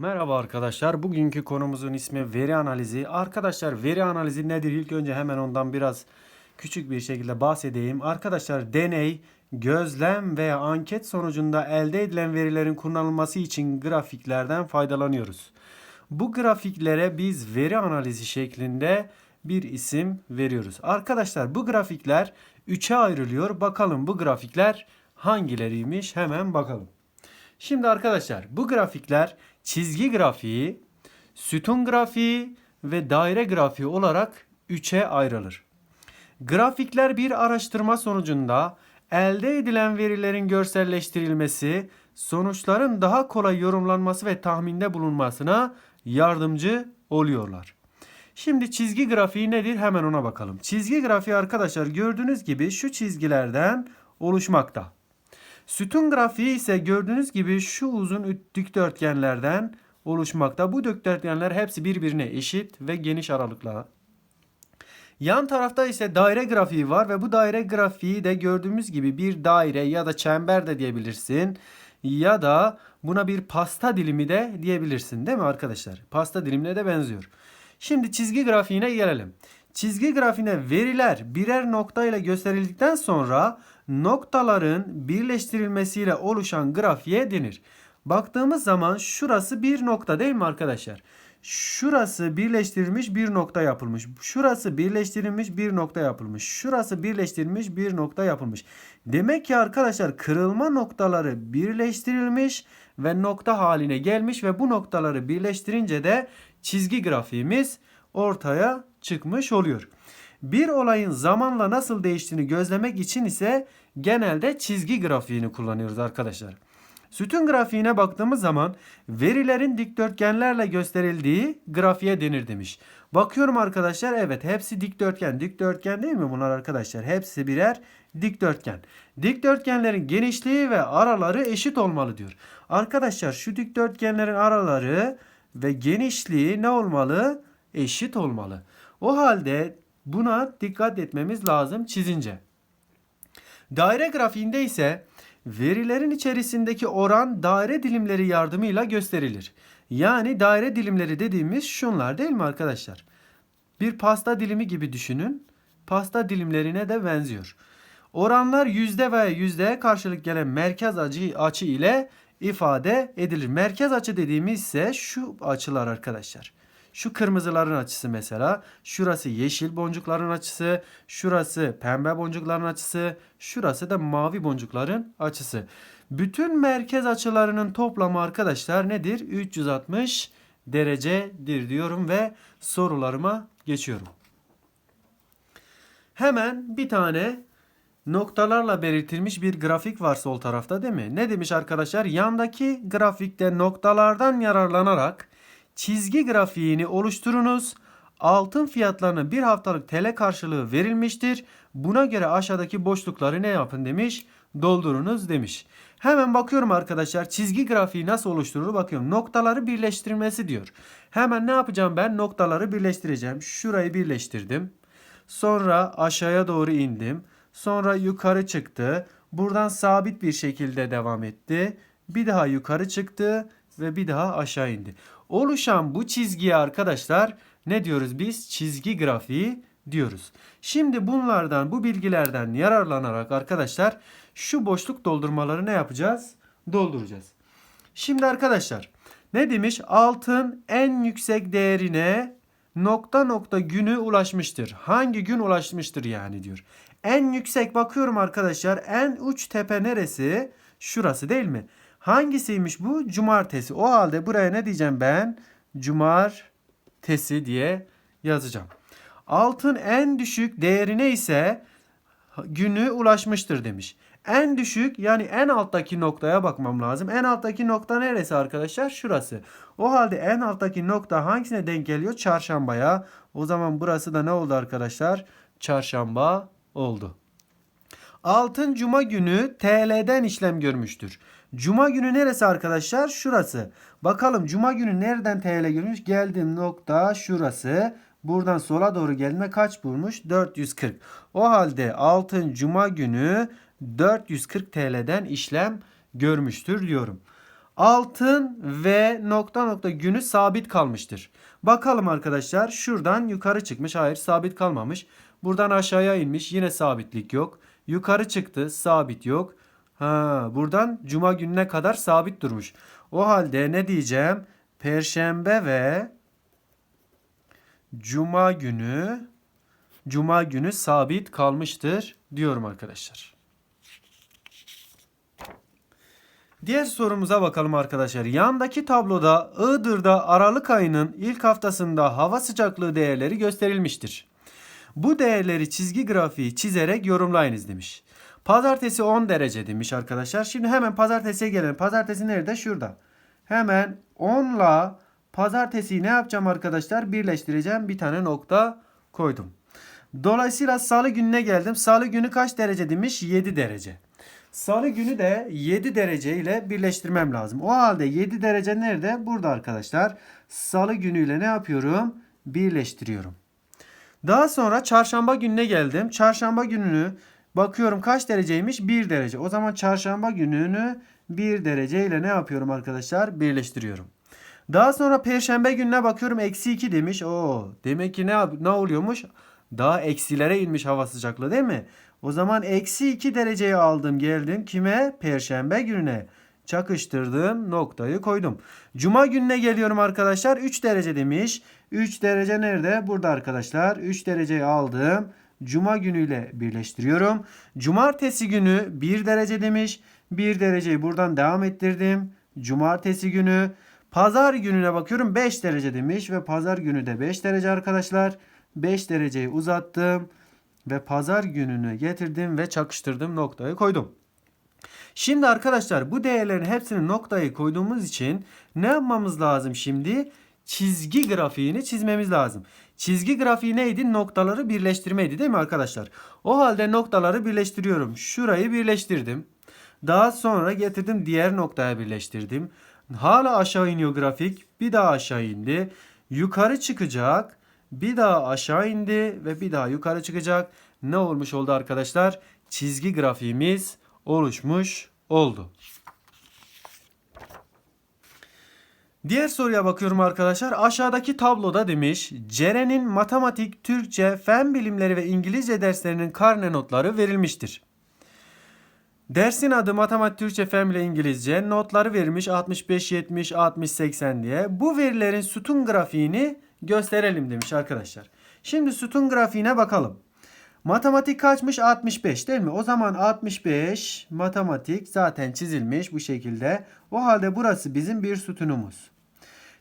Merhaba arkadaşlar. Bugünkü konumuzun ismi veri analizi. Arkadaşlar veri analizi nedir? İlk önce hemen ondan biraz küçük bir şekilde bahsedeyim. Arkadaşlar deney, gözlem veya anket sonucunda elde edilen verilerin kullanılması için grafiklerden faydalanıyoruz. Bu grafiklere biz veri analizi şeklinde bir isim veriyoruz. Arkadaşlar bu grafikler 3'e ayrılıyor. Bakalım bu grafikler hangileriymiş? Hemen bakalım. Şimdi arkadaşlar bu grafikler çizgi grafiği, sütun grafiği ve daire grafiği olarak 3'e ayrılır. Grafikler bir araştırma sonucunda elde edilen verilerin görselleştirilmesi, sonuçların daha kolay yorumlanması ve tahminde bulunmasına yardımcı oluyorlar. Şimdi çizgi grafiği nedir? Hemen ona bakalım. Çizgi grafiği arkadaşlar gördüğünüz gibi şu çizgilerden oluşmakta. Sütun grafiği ise gördüğünüz gibi şu uzun dikdörtgenlerden oluşmakta. Bu dikdörtgenler hepsi birbirine eşit ve geniş aralıkla. Yan tarafta ise daire grafiği var ve bu daire grafiği de gördüğümüz gibi bir daire ya da çember de diyebilirsin. Ya da buna bir pasta dilimi de diyebilirsin değil mi arkadaşlar? Pasta dilimine de benziyor. Şimdi çizgi grafiğine gelelim. Çizgi grafiğine veriler birer nokta ile gösterildikten sonra noktaların birleştirilmesiyle oluşan grafiğe denir. Baktığımız zaman şurası bir nokta değil mi arkadaşlar? Şurası birleştirilmiş bir nokta yapılmış. Şurası birleştirilmiş bir nokta yapılmış. Şurası birleştirilmiş bir nokta yapılmış. Demek ki arkadaşlar kırılma noktaları birleştirilmiş ve nokta haline gelmiş ve bu noktaları birleştirince de çizgi grafiğimiz ortaya çıkmış oluyor. Bir olayın zamanla nasıl değiştiğini gözlemek için ise genelde çizgi grafiğini kullanıyoruz arkadaşlar. Sütun grafiğine baktığımız zaman verilerin dikdörtgenlerle gösterildiği grafiğe denir demiş. Bakıyorum arkadaşlar evet hepsi dikdörtgen. Dikdörtgen değil mi bunlar arkadaşlar? Hepsi birer dikdörtgen. Dikdörtgenlerin genişliği ve araları eşit olmalı diyor. Arkadaşlar şu dikdörtgenlerin araları ve genişliği ne olmalı? Eşit olmalı. O halde buna dikkat etmemiz lazım çizince. Daire grafiğinde ise verilerin içerisindeki oran daire dilimleri yardımıyla gösterilir. Yani daire dilimleri dediğimiz şunlar değil mi arkadaşlar? Bir pasta dilimi gibi düşünün. Pasta dilimlerine de benziyor. Oranlar yüzde veya yüzdeye karşılık gelen merkez açı, açı ile ifade edilir. Merkez açı dediğimiz ise şu açılar arkadaşlar. Şu kırmızıların açısı mesela. Şurası yeşil boncukların açısı. Şurası pembe boncukların açısı. Şurası da mavi boncukların açısı. Bütün merkez açılarının toplamı arkadaşlar nedir? 360 derecedir diyorum ve sorularıma geçiyorum. Hemen bir tane noktalarla belirtilmiş bir grafik var sol tarafta değil mi? Ne demiş arkadaşlar? Yandaki grafikte noktalardan yararlanarak çizgi grafiğini oluşturunuz. Altın fiyatlarının bir haftalık TL karşılığı verilmiştir. Buna göre aşağıdaki boşlukları ne yapın demiş? Doldurunuz demiş. Hemen bakıyorum arkadaşlar çizgi grafiği nasıl oluşturulur bakıyorum. Noktaları birleştirmesi diyor. Hemen ne yapacağım ben? Noktaları birleştireceğim. Şurayı birleştirdim. Sonra aşağıya doğru indim. Sonra yukarı çıktı. Buradan sabit bir şekilde devam etti. Bir daha yukarı çıktı ve bir daha aşağı indi. Oluşan bu çizgiye arkadaşlar ne diyoruz biz? Çizgi grafiği diyoruz. Şimdi bunlardan bu bilgilerden yararlanarak arkadaşlar şu boşluk doldurmaları ne yapacağız? Dolduracağız. Şimdi arkadaşlar ne demiş? Altın en yüksek değerine nokta nokta günü ulaşmıştır. Hangi gün ulaşmıştır yani diyor. En yüksek bakıyorum arkadaşlar. En uç tepe neresi? Şurası değil mi? Hangisiymiş bu? Cumartesi. O halde buraya ne diyeceğim ben? Cumartesi diye yazacağım. Altın en düşük değerine ise günü ulaşmıştır demiş. En düşük yani en alttaki noktaya bakmam lazım. En alttaki nokta neresi arkadaşlar? Şurası. O halde en alttaki nokta hangisine denk geliyor? Çarşambaya. O zaman burası da ne oldu arkadaşlar? Çarşamba oldu. Altın cuma günü TL'den işlem görmüştür. Cuma günü neresi arkadaşlar? Şurası. Bakalım cuma günü nereden TL görmüş? Geldiğim nokta şurası. Buradan sola doğru gelme kaç bulmuş? 440. O halde altın cuma günü 440 TL'den işlem görmüştür diyorum. altın ve nokta nokta günü sabit kalmıştır. Bakalım arkadaşlar şuradan yukarı çıkmış. Hayır sabit kalmamış. Buradan aşağıya inmiş. Yine sabitlik yok. Yukarı çıktı. Sabit yok. Ha, buradan cuma gününe kadar sabit durmuş. O halde ne diyeceğim? Perşembe ve cuma günü cuma günü sabit kalmıştır diyorum arkadaşlar. Diğer sorumuza bakalım arkadaşlar. Yandaki tabloda Iğdır'da Aralık ayının ilk haftasında hava sıcaklığı değerleri gösterilmiştir. Bu değerleri çizgi grafiği çizerek yorumlayınız demiş. Pazartesi 10 derece demiş arkadaşlar. Şimdi hemen pazartesiye gelelim. Pazartesi nerede? Şurada. Hemen 10 ile pazartesiyi ne yapacağım arkadaşlar? Birleştireceğim. Bir tane nokta koydum. Dolayısıyla salı gününe geldim. Salı günü kaç derece demiş? 7 derece. Salı günü de 7 derece ile birleştirmem lazım. O halde 7 derece nerede? Burada arkadaşlar. Salı günüyle ne yapıyorum? Birleştiriyorum. Daha sonra çarşamba gününe geldim. Çarşamba gününü bakıyorum kaç dereceymiş? 1 derece. O zaman çarşamba gününü 1 derece ile ne yapıyorum arkadaşlar? Birleştiriyorum. Daha sonra perşembe gününe bakıyorum eksi 2 demiş. Oo, demek ki ne, ne oluyormuş? Daha eksilere inmiş hava sıcaklığı değil mi? O zaman eksi 2 dereceyi aldım geldim kime? Perşembe gününe. Çakıştırdım noktayı koydum. Cuma gününe geliyorum arkadaşlar 3 derece demiş. 3 derece nerede? Burada arkadaşlar. 3 dereceyi aldım. Cuma günüyle birleştiriyorum. Cumartesi günü 1 derece demiş. 1 dereceyi buradan devam ettirdim. Cumartesi günü. Pazar gününe bakıyorum 5 derece demiş ve pazar günü de 5 derece arkadaşlar. 5 dereceyi uzattım ve pazar gününü getirdim ve çakıştırdım noktayı koydum. Şimdi arkadaşlar bu değerlerin hepsini noktayı koyduğumuz için ne yapmamız lazım şimdi? Çizgi grafiğini çizmemiz lazım. Çizgi grafiği neydi? Noktaları birleştirmeydi değil mi arkadaşlar? O halde noktaları birleştiriyorum. Şurayı birleştirdim. Daha sonra getirdim diğer noktaya birleştirdim. Hala aşağı iniyor grafik. Bir daha aşağı indi. Yukarı çıkacak. Bir daha aşağı indi ve bir daha yukarı çıkacak. Ne olmuş oldu arkadaşlar? Çizgi grafiğimiz oluşmuş oldu. Diğer soruya bakıyorum arkadaşlar. Aşağıdaki tabloda demiş Ceren'in matematik, Türkçe, fen bilimleri ve İngilizce derslerinin karne notları verilmiştir. Dersin adı matematik, Türkçe, fen bilimleri, İngilizce. Notları verilmiş 65, 70, 60, 80 diye. Bu verilerin sütun grafiğini gösterelim demiş arkadaşlar. Şimdi sütun grafiğine bakalım. Matematik kaçmış? 65 değil mi? O zaman 65 matematik zaten çizilmiş bu şekilde. O halde burası bizim bir sütunumuz.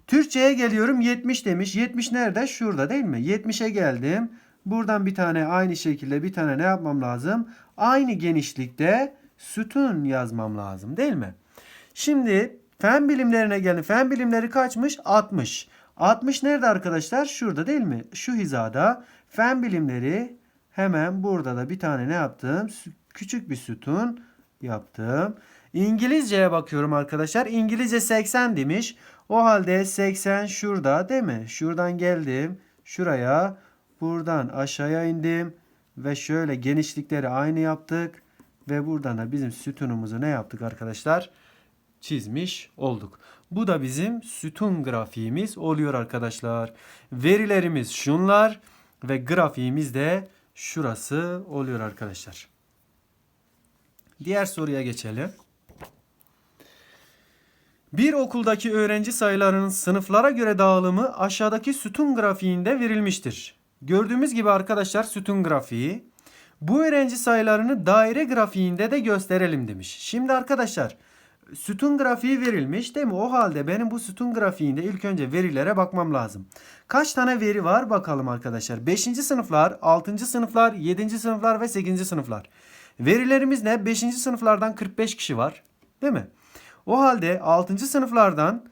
Türkçe'ye geliyorum 70 demiş. 70 nerede? Şurada değil mi? 70'e geldim. Buradan bir tane aynı şekilde bir tane ne yapmam lazım? Aynı genişlikte sütun yazmam lazım değil mi? Şimdi fen bilimlerine gelin. Fen bilimleri kaçmış? 60. 60 nerede arkadaşlar? Şurada değil mi? Şu hizada. Fen bilimleri hemen burada da bir tane ne yaptım? Küçük bir sütun yaptım. İngilizceye bakıyorum arkadaşlar. İngilizce 80 demiş. O halde 80 şurada değil mi? Şuradan geldim. Şuraya. Buradan aşağıya indim. Ve şöyle genişlikleri aynı yaptık. Ve buradan da bizim sütunumuzu ne yaptık arkadaşlar? Çizmiş olduk. Bu da bizim sütun grafiğimiz oluyor arkadaşlar. Verilerimiz şunlar ve grafiğimiz de şurası oluyor arkadaşlar. Diğer soruya geçelim. Bir okuldaki öğrenci sayılarının sınıflara göre dağılımı aşağıdaki sütun grafiğinde verilmiştir. Gördüğümüz gibi arkadaşlar sütun grafiği. Bu öğrenci sayılarını daire grafiğinde de gösterelim demiş. Şimdi arkadaşlar sütun grafiği verilmiş değil mi? O halde benim bu sütun grafiğinde ilk önce verilere bakmam lazım. Kaç tane veri var bakalım arkadaşlar. 5. sınıflar, 6. sınıflar, 7. sınıflar ve 8. sınıflar. Verilerimiz ne? 5. sınıflardan 45 kişi var. Değil mi? O halde 6. sınıflardan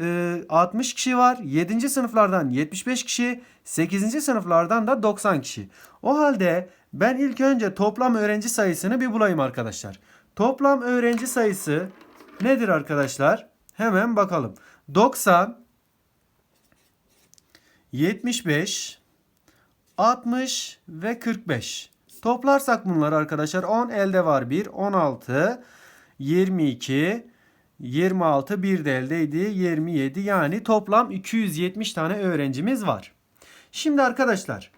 e, 60 kişi var. 7. sınıflardan 75 kişi. 8. sınıflardan da 90 kişi. O halde ben ilk önce toplam öğrenci sayısını bir bulayım arkadaşlar. Toplam öğrenci sayısı nedir arkadaşlar? Hemen bakalım. 90 75 60 ve 45. Toplarsak bunları arkadaşlar 10 elde var 1 16 22 26 bir de eldeydi 27 yani toplam 270 tane öğrencimiz var. Şimdi arkadaşlar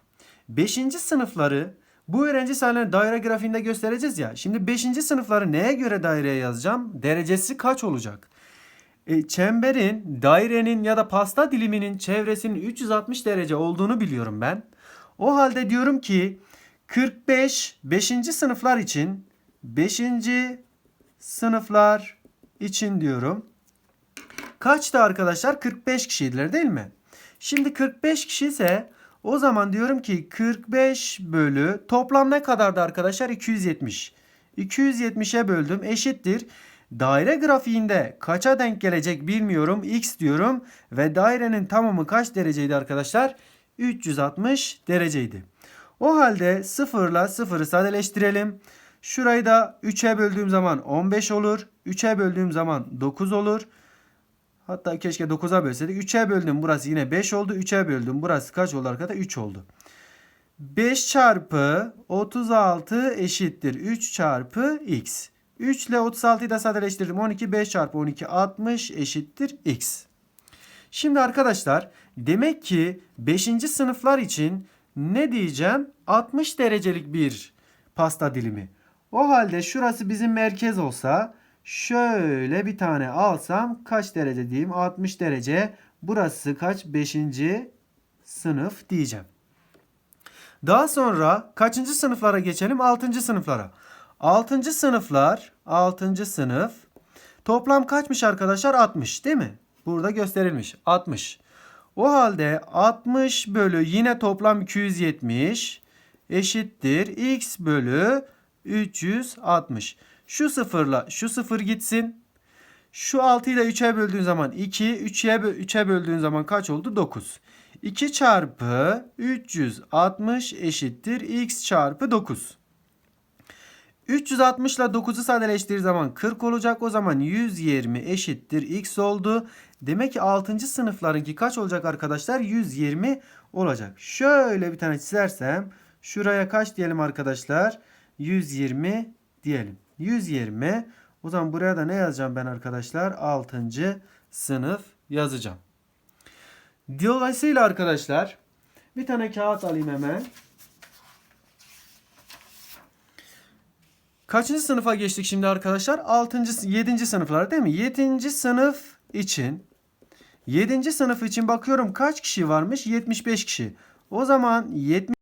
5. sınıfları bu öğrenci sayılarını daire grafiğinde göstereceğiz ya. Şimdi 5. sınıfları neye göre daireye yazacağım? Derecesi kaç olacak? E, çemberin, dairenin ya da pasta diliminin çevresinin 360 derece olduğunu biliyorum ben. O halde diyorum ki 45 5. sınıflar için 5. sınıflar için diyorum. Kaçtı arkadaşlar? 45 kişiydiler değil mi? Şimdi 45 kişi ise o zaman diyorum ki 45 bölü toplam ne kadardı arkadaşlar? 270. 270'e böldüm eşittir. Daire grafiğinde kaça denk gelecek bilmiyorum. X diyorum ve dairenin tamamı kaç dereceydi arkadaşlar? 360 dereceydi. O halde 0 ile 0'ı sadeleştirelim. Şurayı da 3'e böldüğüm zaman 15 olur. 3'e böldüğüm zaman 9 olur. Hatta keşke 9'a bölseydik. 3'e böldüm burası yine 5 oldu. 3'e böldüm burası kaç oldu arkadaşlar? 3 oldu. 5 çarpı 36 eşittir 3 çarpı x. 3 ile 36'yı da sadeleştirdim. 12 5 çarpı 12 60 eşittir x. Şimdi arkadaşlar demek ki 5. sınıflar için ne diyeceğim? 60 derecelik bir pasta dilimi. O halde şurası bizim merkez olsa şöyle bir tane alsam kaç derece diyeyim? 60 derece. Burası kaç? 5. sınıf diyeceğim. Daha sonra kaçıncı sınıflara geçelim? 6. sınıflara. 6. sınıflar, 6. sınıf toplam kaçmış arkadaşlar? 60 değil mi? Burada gösterilmiş. 60. O halde 60 bölü yine toplam 270 eşittir x bölü 360. Şu sıfırla şu sıfır gitsin. Şu 6 ile 3'e böldüğün zaman 2, 3'e 3'e böldüğün zaman kaç oldu? 9. 2 çarpı 360 eşittir x çarpı 9. 360 ile 9'u sadeleştirdiği zaman 40 olacak. O zaman 120 eşittir x oldu. Demek ki 6. sınıflarınki kaç olacak arkadaşlar? 120 olacak. Şöyle bir tane çizersem şuraya kaç diyelim arkadaşlar? 120 diyelim. 120. O zaman buraya da ne yazacağım ben arkadaşlar? 6. sınıf yazacağım. Dolayısıyla arkadaşlar bir tane kağıt alayım hemen. Kaçıncı sınıfa geçtik şimdi arkadaşlar? 6. 7. sınıflar değil mi? 7. sınıf için 7. sınıf için bakıyorum kaç kişi varmış? 75 kişi. O zaman 70